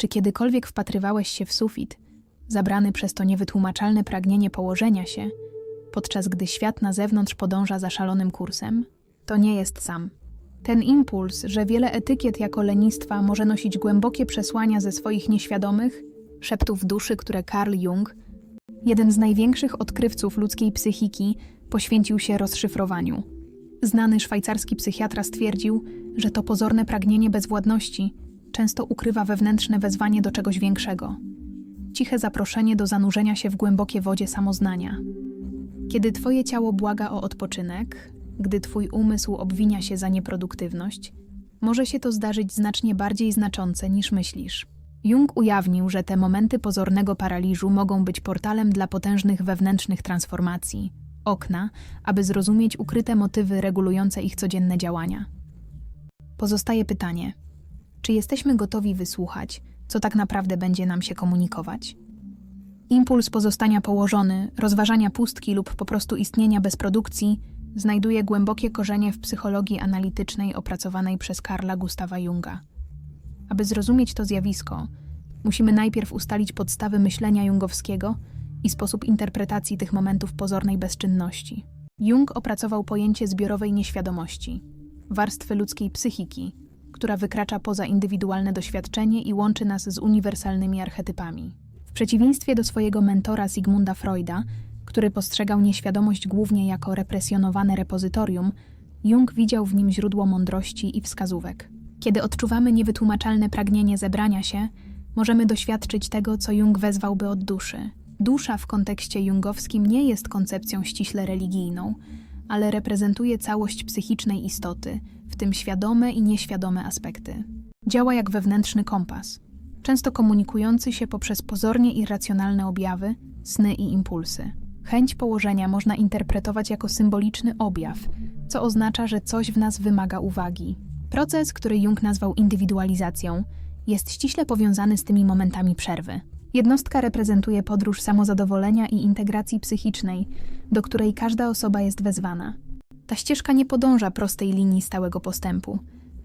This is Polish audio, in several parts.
Czy kiedykolwiek wpatrywałeś się w sufit, zabrany przez to niewytłumaczalne pragnienie położenia się, podczas gdy świat na zewnątrz podąża za szalonym kursem? To nie jest sam. Ten impuls, że wiele etykiet jako lenistwa może nosić głębokie przesłania ze swoich nieświadomych, szeptów duszy, które Carl Jung, jeden z największych odkrywców ludzkiej psychiki, poświęcił się rozszyfrowaniu. Znany szwajcarski psychiatra stwierdził, że to pozorne pragnienie bezwładności często ukrywa wewnętrzne wezwanie do czegoś większego. Ciche zaproszenie do zanurzenia się w głębokie wodzie samoznania. Kiedy twoje ciało błaga o odpoczynek, gdy twój umysł obwinia się za nieproduktywność, może się to zdarzyć znacznie bardziej znaczące niż myślisz. Jung ujawnił, że te momenty pozornego paraliżu mogą być portalem dla potężnych wewnętrznych transformacji, okna, aby zrozumieć ukryte motywy regulujące ich codzienne działania. Pozostaje pytanie: czy jesteśmy gotowi wysłuchać, co tak naprawdę będzie nam się komunikować? Impuls pozostania położony, rozważania pustki lub po prostu istnienia bez produkcji znajduje głębokie korzenie w psychologii analitycznej opracowanej przez Karla Gustawa Junga. Aby zrozumieć to zjawisko, musimy najpierw ustalić podstawy myślenia jungowskiego i sposób interpretacji tych momentów pozornej bezczynności. Jung opracował pojęcie zbiorowej nieświadomości, warstwy ludzkiej psychiki, która wykracza poza indywidualne doświadczenie i łączy nas z uniwersalnymi archetypami. W przeciwieństwie do swojego mentora Sigmunda Freuda, który postrzegał nieświadomość głównie jako represjonowane repozytorium, Jung widział w nim źródło mądrości i wskazówek. Kiedy odczuwamy niewytłumaczalne pragnienie zebrania się, możemy doświadczyć tego, co Jung wezwałby od duszy. Dusza w kontekście jungowskim nie jest koncepcją ściśle religijną, ale reprezentuje całość psychicznej istoty, w tym świadome i nieświadome aspekty. Działa jak wewnętrzny kompas, często komunikujący się poprzez pozornie irracjonalne objawy, sny i impulsy. Chęć położenia można interpretować jako symboliczny objaw, co oznacza, że coś w nas wymaga uwagi. Proces, który Jung nazwał indywidualizacją, jest ściśle powiązany z tymi momentami przerwy. Jednostka reprezentuje podróż samozadowolenia i integracji psychicznej, do której każda osoba jest wezwana. Ta ścieżka nie podąża prostej linii stałego postępu.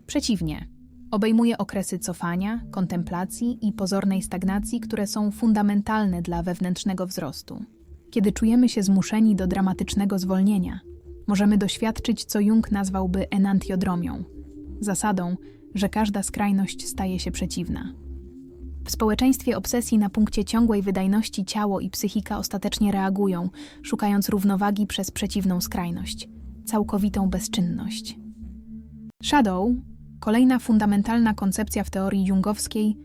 Przeciwnie, obejmuje okresy cofania, kontemplacji i pozornej stagnacji, które są fundamentalne dla wewnętrznego wzrostu. Kiedy czujemy się zmuszeni do dramatycznego zwolnienia, możemy doświadczyć, co Jung nazwałby enantiodromią zasadą, że każda skrajność staje się przeciwna. W społeczeństwie obsesji na punkcie ciągłej wydajności ciało i psychika ostatecznie reagują, szukając równowagi przez przeciwną skrajność całkowitą bezczynność. Shadow, kolejna fundamentalna koncepcja w teorii jungowskiej,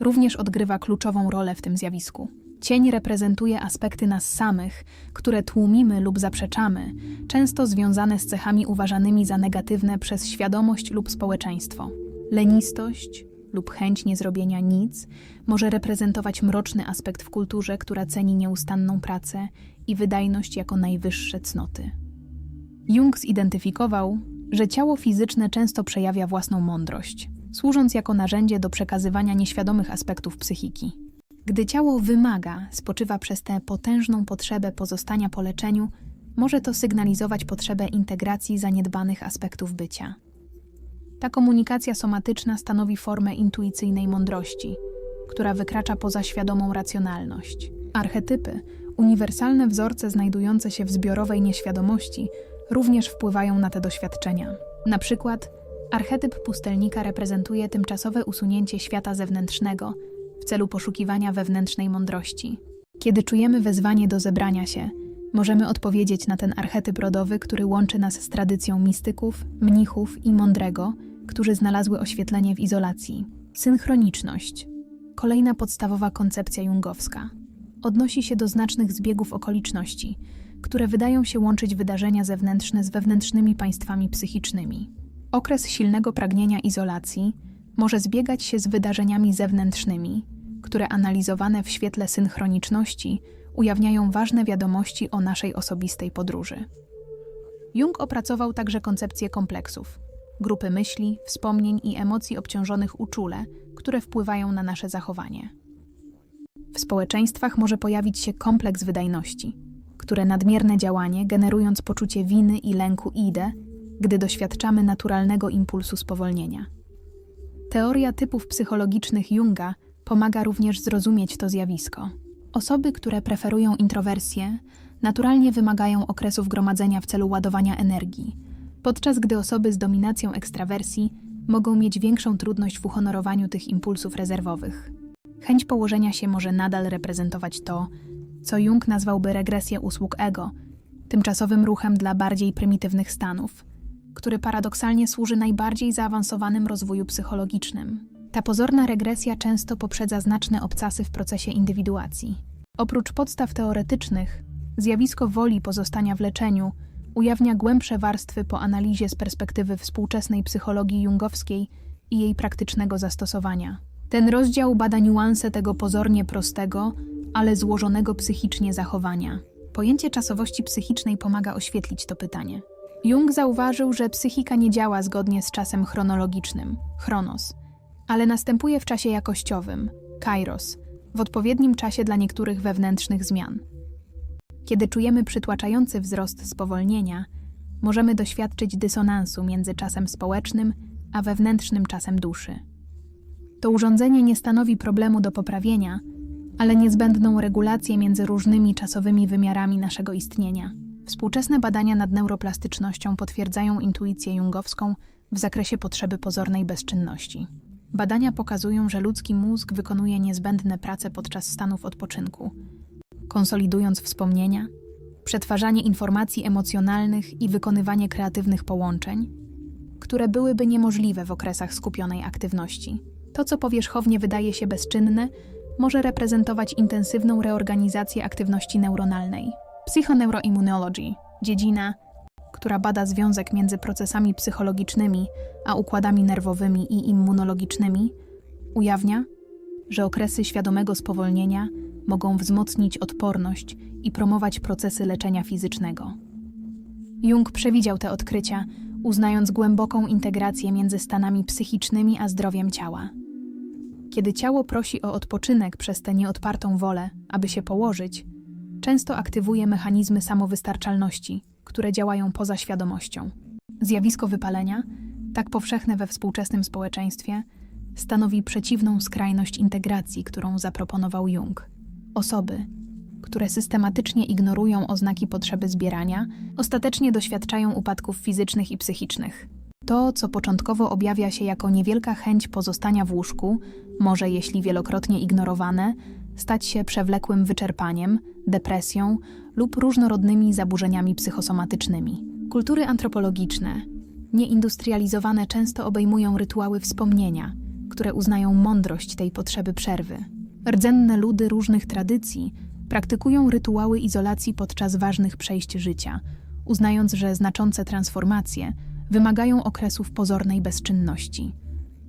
również odgrywa kluczową rolę w tym zjawisku. Cień reprezentuje aspekty nas samych, które tłumimy lub zaprzeczamy, często związane z cechami uważanymi za negatywne przez świadomość lub społeczeństwo. Lenistość lub chęć niezrobienia nic może reprezentować mroczny aspekt w kulturze, która ceni nieustanną pracę i wydajność jako najwyższe cnoty. Jung zidentyfikował, że ciało fizyczne często przejawia własną mądrość, służąc jako narzędzie do przekazywania nieświadomych aspektów psychiki. Gdy ciało wymaga, spoczywa przez tę potężną potrzebę pozostania po leczeniu, może to sygnalizować potrzebę integracji zaniedbanych aspektów bycia. Ta komunikacja somatyczna stanowi formę intuicyjnej mądrości, która wykracza poza świadomą racjonalność. Archetypy, uniwersalne wzorce znajdujące się w zbiorowej nieświadomości, również wpływają na te doświadczenia. Na przykład, archetyp pustelnika reprezentuje tymczasowe usunięcie świata zewnętrznego w celu poszukiwania wewnętrznej mądrości. Kiedy czujemy wezwanie do zebrania się, możemy odpowiedzieć na ten archetyp rodowy, który łączy nas z tradycją mistyków, mnichów i mądrego, którzy znalazły oświetlenie w izolacji. Synchroniczność kolejna podstawowa koncepcja jungowska odnosi się do znacznych zbiegów okoliczności, które wydają się łączyć wydarzenia zewnętrzne z wewnętrznymi państwami psychicznymi. Okres silnego pragnienia izolacji może zbiegać się z wydarzeniami zewnętrznymi, które analizowane w świetle synchroniczności ujawniają ważne wiadomości o naszej osobistej podróży. Jung opracował także koncepcję kompleksów, grupy myśli, wspomnień i emocji obciążonych uczule, które wpływają na nasze zachowanie. W społeczeństwach może pojawić się kompleks wydajności, które nadmierne działanie, generując poczucie winy i lęku idę, gdy doświadczamy naturalnego impulsu spowolnienia. Teoria typów psychologicznych Junga pomaga również zrozumieć to zjawisko. Osoby, które preferują introwersję, naturalnie wymagają okresów gromadzenia w celu ładowania energii, podczas gdy osoby z dominacją ekstrawersji mogą mieć większą trudność w uhonorowaniu tych impulsów rezerwowych. Chęć położenia się może nadal reprezentować to, co Jung nazwałby regresję usług ego, tymczasowym ruchem dla bardziej prymitywnych stanów, który paradoksalnie służy najbardziej zaawansowanym rozwoju psychologicznym. Ta pozorna regresja często poprzedza znaczne obcasy w procesie indywiduacji. Oprócz podstaw teoretycznych, zjawisko woli pozostania w leczeniu ujawnia głębsze warstwy po analizie z perspektywy współczesnej psychologii jungowskiej i jej praktycznego zastosowania. Ten rozdział bada niuanse tego pozornie prostego, ale złożonego psychicznie zachowania. Pojęcie czasowości psychicznej pomaga oświetlić to pytanie. Jung zauważył, że psychika nie działa zgodnie z czasem chronologicznym chronos, ale następuje w czasie jakościowym kairos, w odpowiednim czasie dla niektórych wewnętrznych zmian. Kiedy czujemy przytłaczający wzrost spowolnienia, możemy doświadczyć dysonansu między czasem społecznym a wewnętrznym czasem duszy. To urządzenie nie stanowi problemu do poprawienia, ale niezbędną regulację między różnymi czasowymi wymiarami naszego istnienia. Współczesne badania nad neuroplastycznością potwierdzają intuicję jungowską w zakresie potrzeby pozornej bezczynności. Badania pokazują, że ludzki mózg wykonuje niezbędne prace podczas stanów odpoczynku, konsolidując wspomnienia, przetwarzanie informacji emocjonalnych i wykonywanie kreatywnych połączeń, które byłyby niemożliwe w okresach skupionej aktywności. To, co powierzchownie wydaje się bezczynne, może reprezentować intensywną reorganizację aktywności neuronalnej. Psychoneuroimmunology, dziedzina, która bada związek między procesami psychologicznymi a układami nerwowymi i immunologicznymi, ujawnia, że okresy świadomego spowolnienia mogą wzmocnić odporność i promować procesy leczenia fizycznego. Jung przewidział te odkrycia, uznając głęboką integrację między stanami psychicznymi a zdrowiem ciała. Kiedy ciało prosi o odpoczynek przez tę nieodpartą wolę, aby się położyć, często aktywuje mechanizmy samowystarczalności, które działają poza świadomością. Zjawisko wypalenia, tak powszechne we współczesnym społeczeństwie, stanowi przeciwną skrajność integracji, którą zaproponował Jung. Osoby, które systematycznie ignorują oznaki potrzeby zbierania, ostatecznie doświadczają upadków fizycznych i psychicznych. To, co początkowo objawia się jako niewielka chęć pozostania w łóżku, może, jeśli wielokrotnie ignorowane, stać się przewlekłym wyczerpaniem, depresją lub różnorodnymi zaburzeniami psychosomatycznymi. Kultury antropologiczne, nieindustrializowane, często obejmują rytuały wspomnienia, które uznają mądrość tej potrzeby przerwy. Rdzenne ludy różnych tradycji praktykują rytuały izolacji podczas ważnych przejść życia, uznając, że znaczące transformacje wymagają okresów pozornej bezczynności.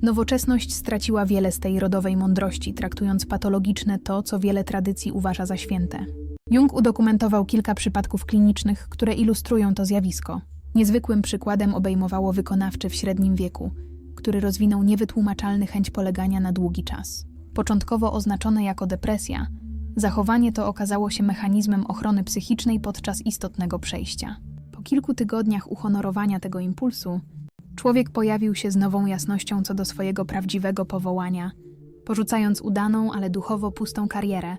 Nowoczesność straciła wiele z tej rodowej mądrości, traktując patologiczne to, co wiele tradycji uważa za święte. Jung udokumentował kilka przypadków klinicznych, które ilustrują to zjawisko. Niezwykłym przykładem obejmowało wykonawczy w średnim wieku, który rozwinął niewytłumaczalny chęć polegania na długi czas. Początkowo oznaczone jako depresja, zachowanie to okazało się mechanizmem ochrony psychicznej podczas istotnego przejścia. Kilku tygodniach uhonorowania tego impulsu, człowiek pojawił się z nową jasnością co do swojego prawdziwego powołania, porzucając udaną, ale duchowo pustą karierę,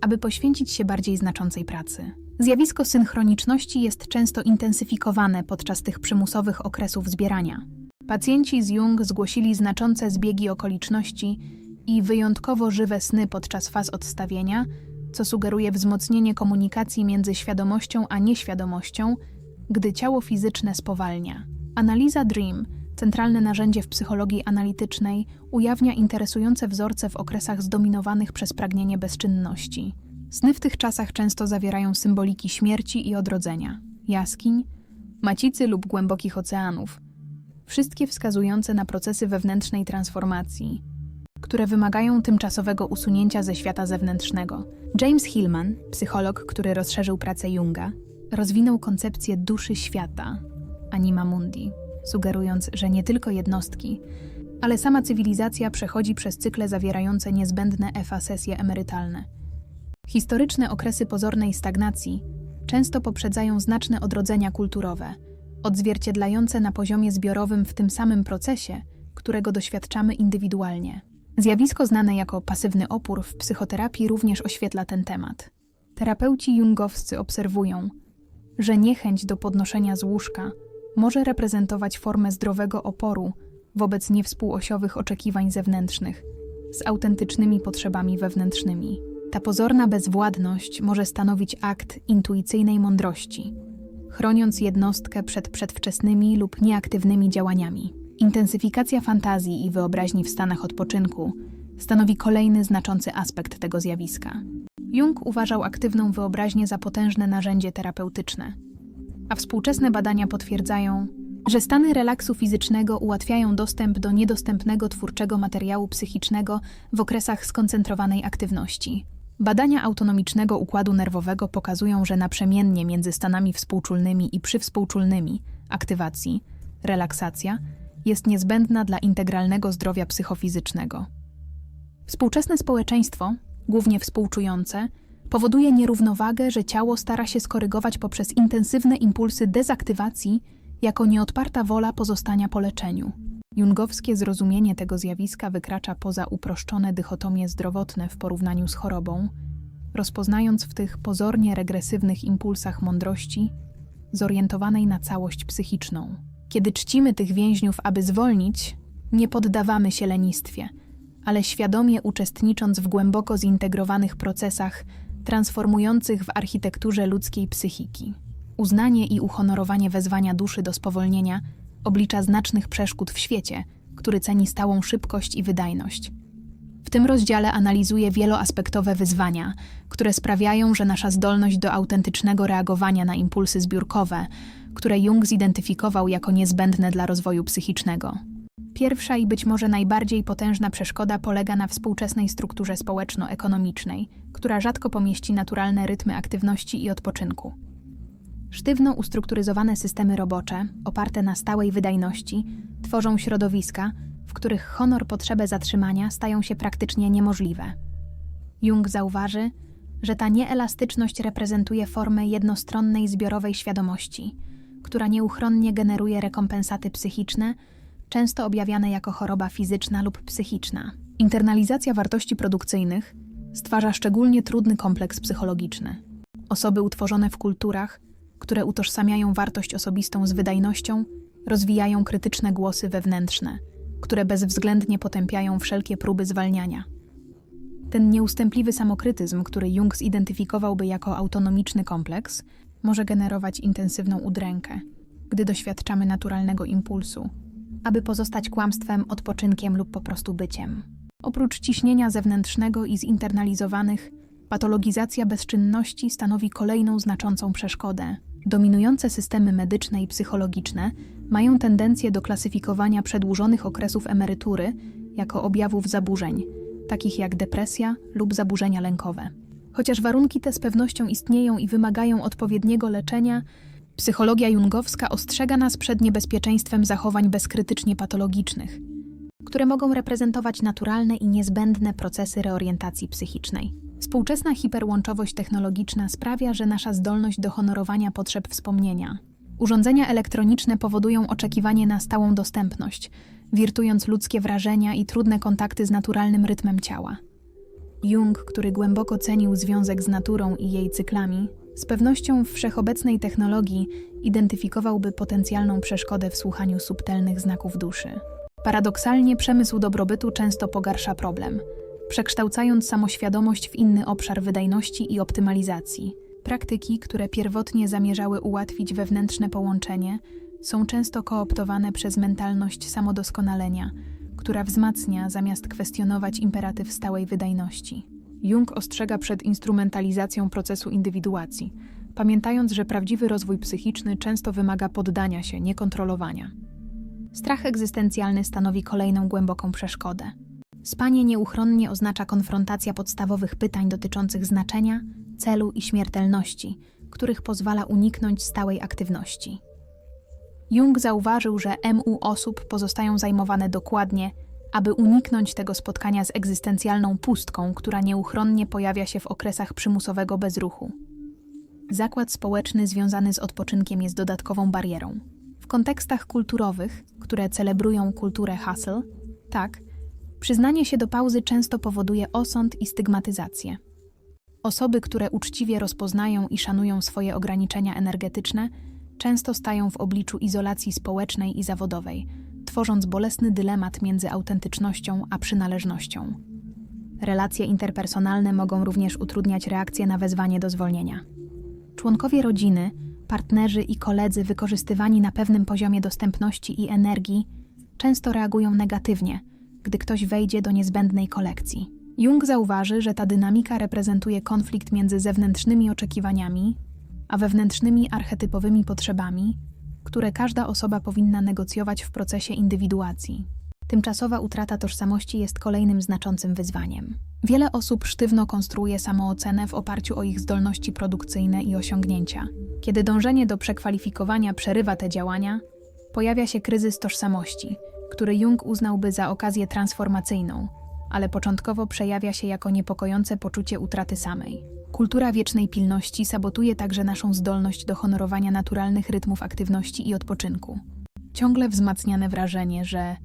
aby poświęcić się bardziej znaczącej pracy. Zjawisko synchroniczności jest często intensyfikowane podczas tych przymusowych okresów zbierania. Pacjenci z Jung zgłosili znaczące zbiegi okoliczności i wyjątkowo żywe sny podczas faz odstawienia, co sugeruje wzmocnienie komunikacji między świadomością a nieświadomością, gdy ciało fizyczne spowalnia. Analiza DREAM, centralne narzędzie w psychologii analitycznej, ujawnia interesujące wzorce w okresach zdominowanych przez pragnienie bezczynności. Sny w tych czasach często zawierają symboliki śmierci i odrodzenia, jaskiń, macicy lub głębokich oceanów, wszystkie wskazujące na procesy wewnętrznej transformacji, które wymagają tymczasowego usunięcia ze świata zewnętrznego. James Hillman, psycholog, który rozszerzył pracę Junga, rozwinął koncepcję duszy świata, anima mundi, sugerując, że nie tylko jednostki, ale sama cywilizacja przechodzi przez cykle zawierające niezbędne efa-sesje emerytalne. Historyczne okresy pozornej stagnacji często poprzedzają znaczne odrodzenia kulturowe, odzwierciedlające na poziomie zbiorowym w tym samym procesie, którego doświadczamy indywidualnie. Zjawisko znane jako pasywny opór w psychoterapii również oświetla ten temat. Terapeuci jungowscy obserwują, że niechęć do podnoszenia z łóżka może reprezentować formę zdrowego oporu wobec niewspółosiowych oczekiwań zewnętrznych z autentycznymi potrzebami wewnętrznymi. Ta pozorna bezwładność może stanowić akt intuicyjnej mądrości, chroniąc jednostkę przed przedwczesnymi lub nieaktywnymi działaniami. Intensyfikacja fantazji i wyobraźni w stanach odpoczynku stanowi kolejny znaczący aspekt tego zjawiska. Jung uważał aktywną wyobraźnię za potężne narzędzie terapeutyczne, a współczesne badania potwierdzają, że stany relaksu fizycznego ułatwiają dostęp do niedostępnego twórczego materiału psychicznego w okresach skoncentrowanej aktywności. Badania autonomicznego układu nerwowego pokazują, że naprzemiennie między stanami współczulnymi i przywspółczulnymi aktywacji, relaksacja jest niezbędna dla integralnego zdrowia psychofizycznego. Współczesne społeczeństwo, głównie współczujące, powoduje nierównowagę, że ciało stara się skorygować poprzez intensywne impulsy dezaktywacji jako nieodparta wola pozostania po leczeniu. Jungowskie zrozumienie tego zjawiska wykracza poza uproszczone dychotomie zdrowotne w porównaniu z chorobą, rozpoznając w tych pozornie regresywnych impulsach mądrości zorientowanej na całość psychiczną. Kiedy czcimy tych więźniów, aby zwolnić, nie poddawamy się lenistwie, ale świadomie uczestnicząc w głęboko zintegrowanych procesach transformujących w architekturze ludzkiej psychiki. Uznanie i uhonorowanie wezwania duszy do spowolnienia oblicza znacznych przeszkód w świecie, który ceni stałą szybkość i wydajność. W tym rozdziale analizuje wieloaspektowe wyzwania, które sprawiają, że nasza zdolność do autentycznego reagowania na impulsy zbiórkowe, które Jung zidentyfikował jako niezbędne dla rozwoju psychicznego. Pierwsza i być może najbardziej potężna przeszkoda polega na współczesnej strukturze społeczno-ekonomicznej, która rzadko pomieści naturalne rytmy aktywności i odpoczynku. Sztywno ustrukturyzowane systemy robocze, oparte na stałej wydajności, tworzą środowiska, w których honor potrzebę zatrzymania stają się praktycznie niemożliwe. Jung zauważy, że ta nieelastyczność reprezentuje formę jednostronnej zbiorowej świadomości, która nieuchronnie generuje rekompensaty psychiczne, często objawiane jako choroba fizyczna lub psychiczna. Internalizacja wartości produkcyjnych stwarza szczególnie trudny kompleks psychologiczny. Osoby utworzone w kulturach, które utożsamiają wartość osobistą z wydajnością, rozwijają krytyczne głosy wewnętrzne, które bezwzględnie potępiają wszelkie próby zwalniania. Ten nieustępliwy samokrytyzm, który Jung zidentyfikowałby jako autonomiczny kompleks, może generować intensywną udrękę, gdy doświadczamy naturalnego impulsu, aby pozostać kłamstwem, odpoczynkiem lub po prostu byciem. Oprócz ciśnienia zewnętrznego i zinternalizowanych, patologizacja bezczynności stanowi kolejną znaczącą przeszkodę. Dominujące systemy medyczne i psychologiczne mają tendencję do klasyfikowania przedłużonych okresów emerytury jako objawów zaburzeń, takich jak depresja lub zaburzenia lękowe. Chociaż warunki te z pewnością istnieją i wymagają odpowiedniego leczenia, psychologia jungowska ostrzega nas przed niebezpieczeństwem zachowań bezkrytycznie patologicznych, które mogą reprezentować naturalne i niezbędne procesy reorientacji psychicznej. Współczesna hiperłączowość technologiczna sprawia, że nasza zdolność do honorowania potrzeb wspomnienia. Urządzenia elektroniczne powodują oczekiwanie na stałą dostępność, wirtując ludzkie wrażenia i trudne kontakty z naturalnym rytmem ciała. Jung, który głęboko cenił związek z naturą i jej cyklami, z pewnością w wszechobecnej technologii identyfikowałby potencjalną przeszkodę w słuchaniu subtelnych znaków duszy. Paradoksalnie przemysł dobrobytu często pogarsza problem, przekształcając samoświadomość w inny obszar wydajności i optymalizacji. Praktyki, które pierwotnie zamierzały ułatwić wewnętrzne połączenie, są często kooptowane przez mentalność samodoskonalenia, która wzmacnia zamiast kwestionować imperatyw stałej wydajności. Jung ostrzega przed instrumentalizacją procesu indywiduacji, pamiętając, że prawdziwy rozwój psychiczny często wymaga poddania się, niekontrolowania. Strach egzystencjalny stanowi kolejną głęboką przeszkodę. Spanie nieuchronnie oznacza konfrontacja podstawowych pytań dotyczących znaczenia, celu i śmiertelności, których pozwala uniknąć stałej aktywności. Jung zauważył, że MU osób pozostają zajmowane dokładnie, aby uniknąć tego spotkania z egzystencjalną pustką, która nieuchronnie pojawia się w okresach przymusowego bezruchu. Zakład społeczny związany z odpoczynkiem jest dodatkową barierą. W kontekstach kulturowych, które celebrują kulturę hustle, tak, Przyznanie się do pauzy często powoduje osąd i stygmatyzację. Osoby, które uczciwie rozpoznają i szanują swoje ograniczenia energetyczne, często stają w obliczu izolacji społecznej i zawodowej, tworząc bolesny dylemat między autentycznością a przynależnością. Relacje interpersonalne mogą również utrudniać reakcję na wezwanie do zwolnienia. Członkowie rodziny, partnerzy i koledzy wykorzystywani na pewnym poziomie dostępności i energii często reagują negatywnie, gdy ktoś wejdzie do niezbędnej kolekcji. Jung zauważy, że ta dynamika reprezentuje konflikt między zewnętrznymi oczekiwaniami a wewnętrznymi archetypowymi potrzebami, które każda osoba powinna negocjować w procesie indywiduacji. Tymczasowa utrata tożsamości jest kolejnym znaczącym wyzwaniem. Wiele osób sztywno konstruuje samoocenę w oparciu o ich zdolności produkcyjne i osiągnięcia. Kiedy dążenie do przekwalifikowania przerywa te działania, pojawia się kryzys tożsamości, który Jung uznałby za okazję transformacyjną, ale początkowo przejawia się jako niepokojące poczucie utraty samej. Kultura wiecznej pilności sabotuje także naszą zdolność do honorowania naturalnych rytmów aktywności i odpoczynku. Ciągle wzmacniane wrażenie, że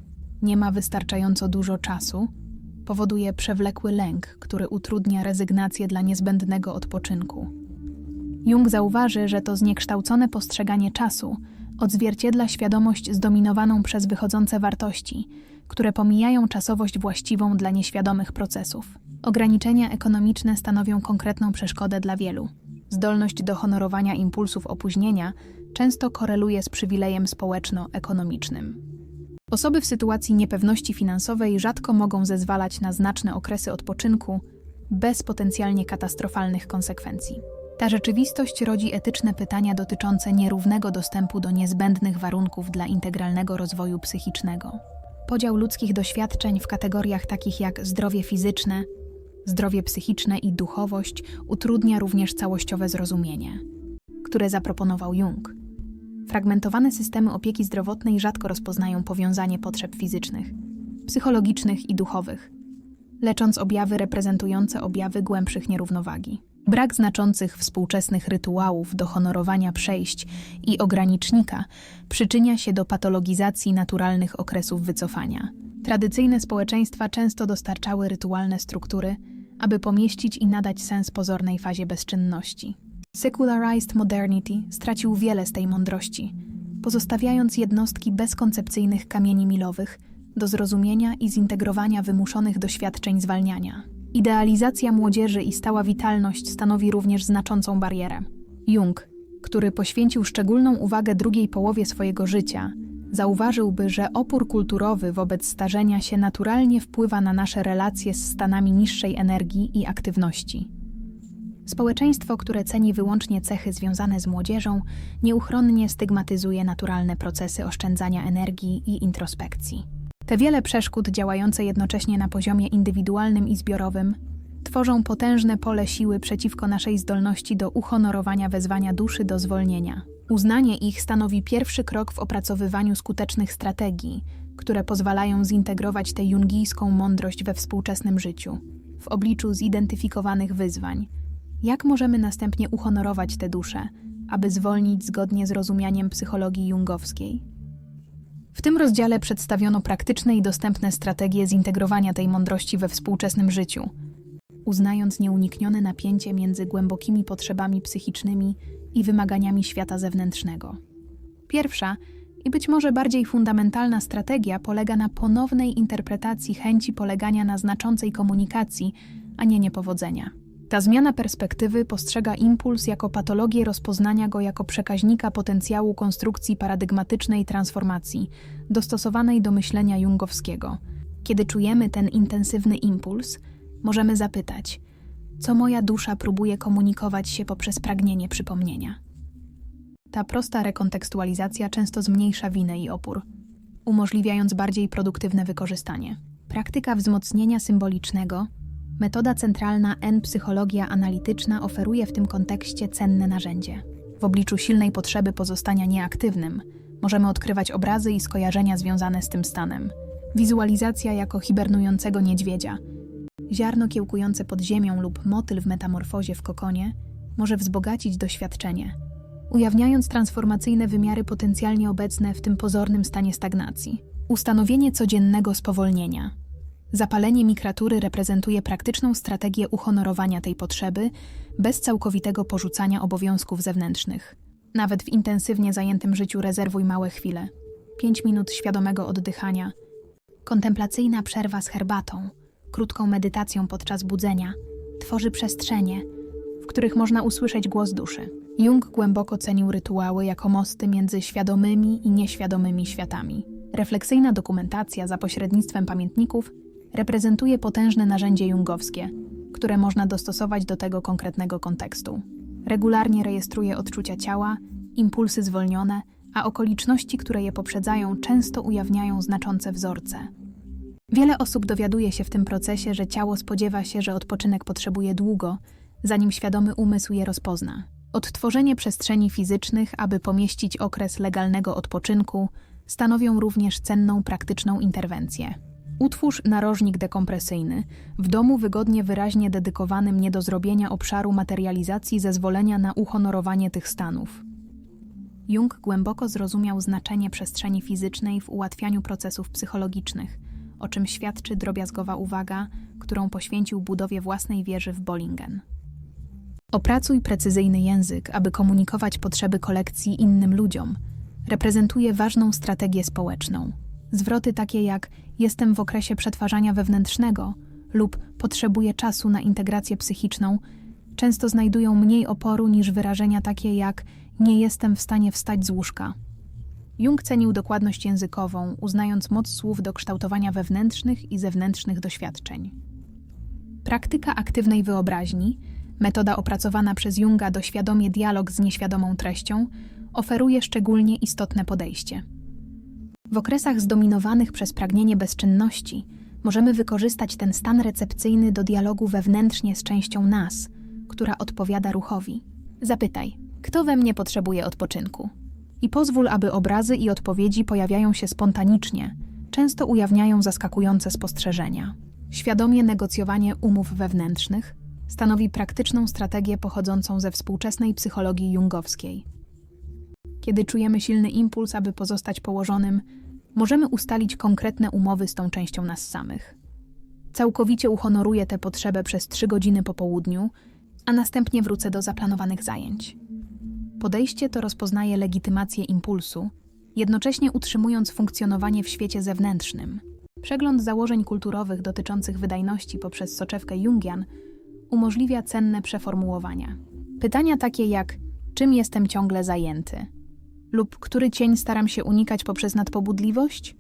nie ma wystarczająco dużo czasu, powoduje przewlekły lęk, który utrudnia rezygnację dla niezbędnego odpoczynku. Jung zauważy, że to zniekształcone postrzeganie czasu odzwierciedla świadomość zdominowaną przez wychodzące wartości, które pomijają czasowość właściwą dla nieświadomych procesów. Ograniczenia ekonomiczne stanowią konkretną przeszkodę dla wielu. Zdolność do honorowania impulsów opóźnienia często koreluje z przywilejem społeczno-ekonomicznym. Osoby w sytuacji niepewności finansowej rzadko mogą zezwalać na znaczne okresy odpoczynku bez potencjalnie katastrofalnych konsekwencji. Ta rzeczywistość rodzi etyczne pytania dotyczące nierównego dostępu do niezbędnych warunków dla integralnego rozwoju psychicznego. Podział ludzkich doświadczeń w kategoriach takich jak zdrowie fizyczne, zdrowie psychiczne i duchowość utrudnia również całościowe zrozumienie, które zaproponował Jung. Fragmentowane systemy opieki zdrowotnej rzadko rozpoznają powiązanie potrzeb fizycznych, psychologicznych i duchowych, lecząc objawy reprezentujące objawy głębszych nierównowagi. Brak znaczących współczesnych rytuałów do honorowania przejść i ogranicznika przyczynia się do patologizacji naturalnych okresów wycofania. Tradycyjne społeczeństwa często dostarczały rytualne struktury, aby pomieścić i nadać sens pozornej fazie bezczynności. Secularized modernity stracił wiele z tej mądrości, pozostawiając jednostki bez koncepcyjnych kamieni milowych do zrozumienia i zintegrowania wymuszonych doświadczeń zwalniania. Idealizacja młodzieży i stała witalność stanowi również znaczącą barierę. Jung, który poświęcił szczególną uwagę drugiej połowie swojego życia, zauważyłby, że opór kulturowy wobec starzenia się naturalnie wpływa na nasze relacje z stanami niższej energii i aktywności. Społeczeństwo, które ceni wyłącznie cechy związane z młodzieżą, nieuchronnie stygmatyzuje naturalne procesy oszczędzania energii i introspekcji. Te wiele przeszkód działające jednocześnie na poziomie indywidualnym i zbiorowym tworzą potężne pole siły przeciwko naszej zdolności do uhonorowania wezwania duszy do zwolnienia. Uznanie ich stanowi pierwszy krok w opracowywaniu skutecznych strategii, które pozwalają zintegrować tę jungijską mądrość we współczesnym życiu, w obliczu zidentyfikowanych wyzwań. Jak możemy następnie uhonorować tę duszę, aby zwolnić zgodnie z rozumianiem psychologii jungowskiej? W tym rozdziale przedstawiono praktyczne i dostępne strategie zintegrowania tej mądrości we współczesnym życiu, uznając nieuniknione napięcie między głębokimi potrzebami psychicznymi i wymaganiami świata zewnętrznego. Pierwsza i być może bardziej fundamentalna strategia polega na ponownej interpretacji chęci polegania na znaczącej komunikacji, a nie niepowodzenia. Ta zmiana perspektywy postrzega impuls jako patologię rozpoznania go jako przekaźnika potencjału konstrukcji paradygmatycznej transformacji, dostosowanej do myślenia jungowskiego. Kiedy czujemy ten intensywny impuls, możemy zapytać, co moja dusza próbuje komunikować się poprzez pragnienie przypomnienia. Ta prosta rekontekstualizacja często zmniejsza winę i opór, umożliwiając bardziej produktywne wykorzystanie. Praktyka wzmocnienia symbolicznego Metoda centralna N-psychologia analityczna oferuje w tym kontekście cenne narzędzie. W obliczu silnej potrzeby pozostania nieaktywnym, możemy odkrywać obrazy i skojarzenia związane z tym stanem. Wizualizacja jako hibernującego niedźwiedzia, ziarno kiełkujące pod ziemią lub motyl w metamorfozie w kokonie może wzbogacić doświadczenie, ujawniając transformacyjne wymiary potencjalnie obecne w tym pozornym stanie stagnacji. Ustanowienie codziennego spowolnienia – Zapalenie mikratury reprezentuje praktyczną strategię uhonorowania tej potrzeby bez całkowitego porzucania obowiązków zewnętrznych. Nawet w intensywnie zajętym życiu rezerwuj małe chwile. 5 minut świadomego oddychania, kontemplacyjna przerwa z herbatą, krótką medytacją podczas budzenia tworzy przestrzenie, w których można usłyszeć głos duszy. Jung głęboko cenił rytuały jako mosty między świadomymi i nieświadomymi światami. Refleksyjna dokumentacja za pośrednictwem pamiętników reprezentuje potężne narzędzie jungowskie, które można dostosować do tego konkretnego kontekstu. Regularnie rejestruje odczucia ciała, impulsy zwolnione, a okoliczności, które je poprzedzają, często ujawniają znaczące wzorce. Wiele osób dowiaduje się w tym procesie, że ciało spodziewa się, że odpoczynek potrzebuje długo, zanim świadomy umysł je rozpozna. Odtworzenie przestrzeni fizycznych, aby pomieścić okres legalnego odpoczynku, stanowią również cenną praktyczną interwencję. Utwórz narożnik dekompresyjny w domu wygodnie wyraźnie dedykowanym nie do zrobienia obszaru materializacji zezwolenia na uhonorowanie tych stanów. Jung głęboko zrozumiał znaczenie przestrzeni fizycznej w ułatwianiu procesów psychologicznych, o czym świadczy drobiazgowa uwaga, którą poświęcił budowie własnej wieży w Bollingen. Opracuj precyzyjny język, aby komunikować potrzeby kolekcji innym ludziom. Reprezentuje ważną strategię społeczną. Zwroty takie jak jestem w okresie przetwarzania wewnętrznego lub potrzebuję czasu na integrację psychiczną często znajdują mniej oporu niż wyrażenia takie jak nie jestem w stanie wstać z łóżka. Jung cenił dokładność językową, uznając moc słów do kształtowania wewnętrznych i zewnętrznych doświadczeń. Praktyka aktywnej wyobraźni, metoda opracowana przez Junga do świadomie dialog z nieświadomą treścią, oferuje szczególnie istotne podejście. W okresach zdominowanych przez pragnienie bezczynności możemy wykorzystać ten stan recepcyjny do dialogu wewnętrznie z częścią nas, która odpowiada ruchowi. Zapytaj, kto we mnie potrzebuje odpoczynku? I pozwól, aby obrazy i odpowiedzi pojawiają się spontanicznie, często ujawniają zaskakujące spostrzeżenia. Świadomie negocjowanie umów wewnętrznych stanowi praktyczną strategię pochodzącą ze współczesnej psychologii jungowskiej. Kiedy czujemy silny impuls, aby pozostać położonym, możemy ustalić konkretne umowy z tą częścią nas samych. Całkowicie uhonoruję tę potrzebę przez trzy godziny po południu, a następnie wrócę do zaplanowanych zajęć. Podejście to rozpoznaje legitymację impulsu, jednocześnie utrzymując funkcjonowanie w świecie zewnętrznym. Przegląd założeń kulturowych dotyczących wydajności poprzez soczewkę Jungian umożliwia cenne przeformułowania. Pytania takie jak czym jestem ciągle zajęty lub który cień staram się unikać poprzez nadpobudliwość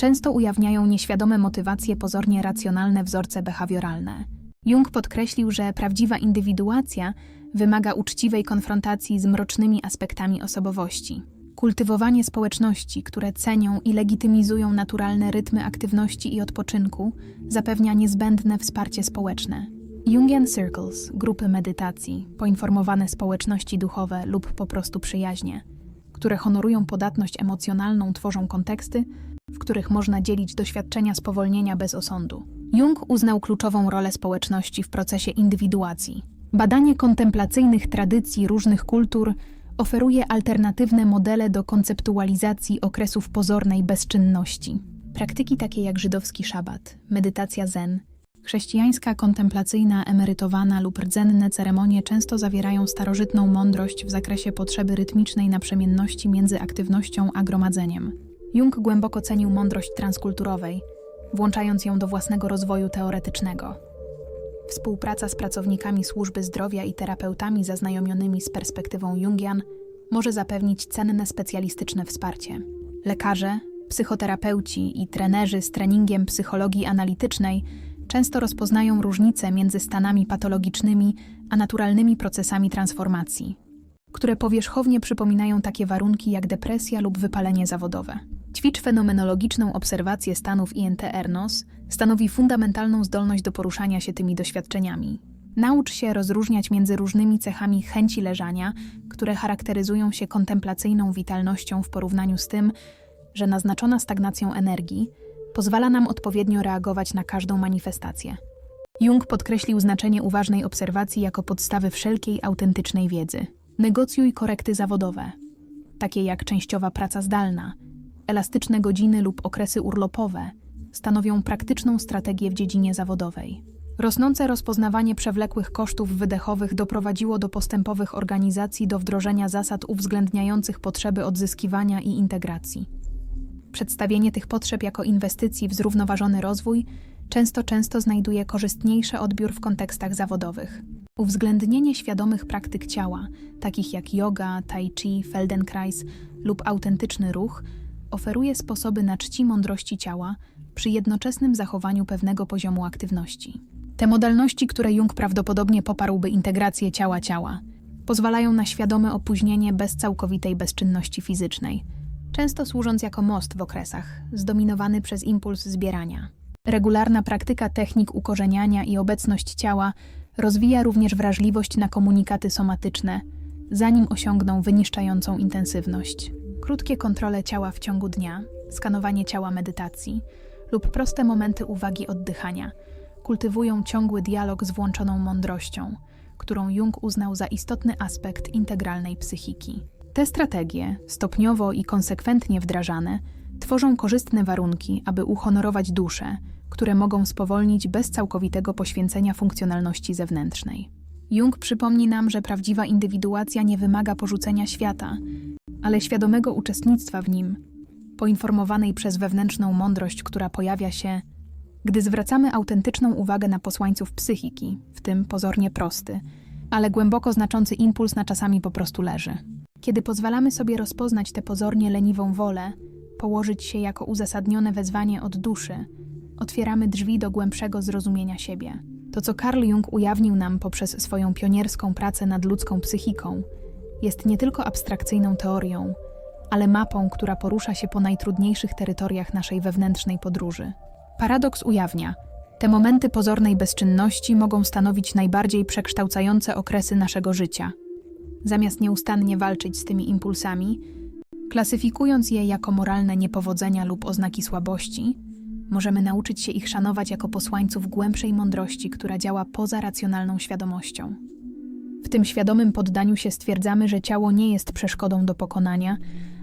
często ujawniają nieświadome motywacje pozornie racjonalne wzorce behawioralne. Jung podkreślił, że prawdziwa indywiduacja wymaga uczciwej konfrontacji z mrocznymi aspektami osobowości. Kultywowanie społeczności, które cenią i legitymizują naturalne rytmy aktywności i odpoczynku, zapewnia niezbędne wsparcie społeczne. Jungian Circles, grupy medytacji, poinformowane społeczności duchowe lub po prostu przyjaźnie, które honorują podatność emocjonalną, tworzą konteksty, w których można dzielić doświadczenia spowolnienia bez osądu. Jung uznał kluczową rolę społeczności w procesie indywiduacji. Badanie kontemplacyjnych tradycji różnych kultur oferuje alternatywne modele do konceptualizacji okresów pozornej bezczynności. Praktyki takie jak żydowski szabat, medytacja zen, chrześcijańska kontemplacyjna emerytowana lub rdzenne ceremonie często zawierają starożytną mądrość w zakresie potrzeby rytmicznej naprzemienności między aktywnością a gromadzeniem. Jung głęboko cenił mądrość transkulturowej, włączając ją do własnego rozwoju teoretycznego. Współpraca z pracownikami służby zdrowia i terapeutami zaznajomionymi z perspektywą Jungian może zapewnić cenne specjalistyczne wsparcie. Lekarze, psychoterapeuci i trenerzy z treningiem psychologii analitycznej często rozpoznają różnice między stanami patologicznymi a naturalnymi procesami transformacji, które powierzchownie przypominają takie warunki jak depresja lub wypalenie zawodowe. Ćwicz fenomenologiczną obserwację stanów INT-ERNOS stanowi fundamentalną zdolność do poruszania się tymi doświadczeniami. Naucz się rozróżniać między różnymi cechami chęci leżania, które charakteryzują się kontemplacyjną witalnością w porównaniu z tym, że naznaczona stagnacją energii pozwala nam odpowiednio reagować na każdą manifestację. Jung podkreślił znaczenie uważnej obserwacji jako podstawy wszelkiej autentycznej wiedzy. Negocjuj korekty zawodowe, takie jak częściowa praca zdalna, elastyczne godziny lub okresy urlopowe, stanowią praktyczną strategię w dziedzinie zawodowej. Rosnące rozpoznawanie przewlekłych kosztów wydechowych doprowadziło do postępowych organizacji do wdrożenia zasad uwzględniających potrzeby odzyskiwania i integracji. Przedstawienie tych potrzeb jako inwestycji w zrównoważony rozwój często często znajduje korzystniejszy odbiór w kontekstach zawodowych. Uwzględnienie świadomych praktyk ciała, takich jak yoga, tai chi, feldenkrais lub autentyczny ruch, oferuje sposoby na czci mądrości ciała przy jednoczesnym zachowaniu pewnego poziomu aktywności. Te modalności, które Jung prawdopodobnie poparłby integrację ciała-ciała, pozwalają na świadome opóźnienie bez całkowitej bezczynności fizycznej, często służąc jako most w okresach, zdominowany przez impuls zbierania. Regularna praktyka technik ukorzeniania i obecność ciała rozwija również wrażliwość na komunikaty somatyczne, zanim osiągną wyniszczającą intensywność. Krótkie kontrole ciała w ciągu dnia, skanowanie ciała medytacji lub proste momenty uwagi oddychania kultywują ciągły dialog z włączoną mądrością, którą Jung uznał za istotny aspekt integralnej psychiki. Te strategie, stopniowo i konsekwentnie wdrażane, tworzą korzystne warunki, aby uhonorować duszę, które mogą spowolnić bez całkowitego poświęcenia funkcjonalności zewnętrznej. Jung przypomni nam, że prawdziwa indywiduacja nie wymaga porzucenia świata, ale świadomego uczestnictwa w nim, poinformowanej przez wewnętrzną mądrość, która pojawia się, gdy zwracamy autentyczną uwagę na posłańców psychiki, w tym pozornie prosty, ale głęboko znaczący impuls na czasami po prostu leży. Kiedy pozwalamy sobie rozpoznać tę pozornie leniwą wolę, położyć się jako uzasadnione wezwanie od duszy, otwieramy drzwi do głębszego zrozumienia siebie. To, co Carl Jung ujawnił nam poprzez swoją pionierską pracę nad ludzką psychiką, jest nie tylko abstrakcyjną teorią, ale mapą, która porusza się po najtrudniejszych terytoriach naszej wewnętrznej podróży. Paradoks ujawnia, te momenty pozornej bezczynności mogą stanowić najbardziej przekształcające okresy naszego życia. Zamiast nieustannie walczyć z tymi impulsami, klasyfikując je jako moralne niepowodzenia lub oznaki słabości, możemy nauczyć się ich szanować jako posłańców głębszej mądrości, która działa poza racjonalną świadomością. W tym świadomym poddaniu się stwierdzamy, że ciało nie jest przeszkodą do pokonania,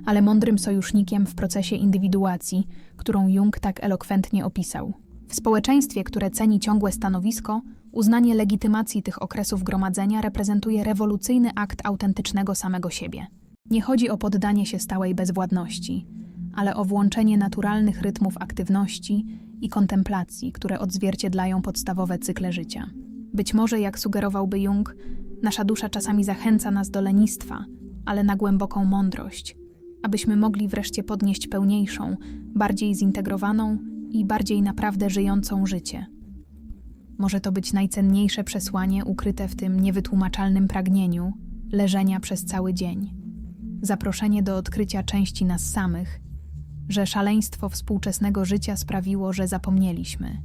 ale mądrym sojusznikiem w procesie indywiduacji, którą Jung tak elokwentnie opisał. W społeczeństwie, które ceni ciągłe stanowisko, uznanie legitymacji tych okresów gromadzenia reprezentuje rewolucyjny akt autentycznego samego siebie. Nie chodzi o poddanie się stałej bezwładności, ale o włączenie naturalnych rytmów aktywności i kontemplacji, które odzwierciedlają podstawowe cykle życia. Być może, jak sugerowałby Jung, nasza dusza czasami zachęca nas do lenistwa, ale na głęboką mądrość, abyśmy mogli wreszcie podnieść pełniejszą, bardziej zintegrowaną i bardziej naprawdę żyjącą życie. Może to być najcenniejsze przesłanie ukryte w tym niewytłumaczalnym pragnieniu leżenia przez cały dzień. Zaproszenie do odkrycia części nas samych, że szaleństwo współczesnego życia sprawiło, że zapomnieliśmy,